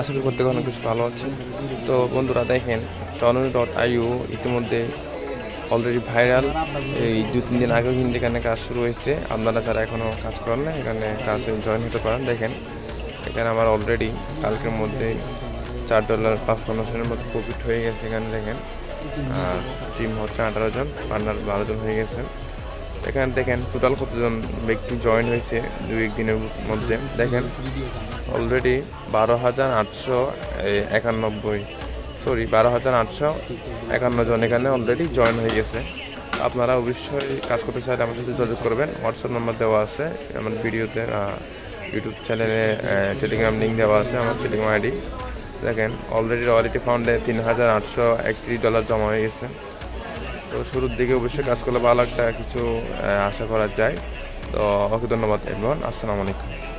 আশা করি করতে অনেক বেশি ভালো আছেন। তো বন্ধুরা, দেখেন টনু ডট আইউ ইতিমধ্যে অলরেডি ভাইরাল এই দু তিন দিন আগেও কিন্তু এখানে কাজ শুরু হয়েছে। আপনারা যারা এখনও কাজ করেন না, এখানে কাজে জয়েন হতে পারেন। দেখেন, এখানে আমার অলরেডি কালকের মধ্যে চার ডলার পাঁচপান্ন সেন্টের মতো প্রফিট হয়ে গেছে এখানে, দেখেন। আর টিম হচ্ছে আঠারো জন পার্টনার বারো জন হয়ে গেছে। এখানে দেখেন টোটাল কতজন ব্যক্তি জয়েন হয়েছে দু একদিনের মধ্যে। দেখেন অলরেডি বারো হাজার আটশো একানব্বই সরি বারো হাজার আটশো একান্ন জন এখানে অলরেডি জয়েন হয়ে গেছে। আপনারা অবশ্যই কাজ করতে চাইলে আমার সাথে যোগাযোগ করবেন। হোয়াটসঅ্যাপ নাম্বার দেওয়া আছে, আমার ভিডিওতে ইউটিউব চ্যানেলে টেলিগ্রাম লিঙ্ক দেওয়া আছে, আমার টেলিগ্রাম আইডি দেখেন অলরেডি রয়্যালিটি ফান্ডে তিন হাজার আটশো একত্রিশ ডলার জমা হয়ে গেছে। তো শুরুর দিকে অবশ্যই কাজ করলে ভালো একটা কিছু আশা করা যায়। তো, ওকে ধন্যবাদ এমন আসসালামু আলাইকুম।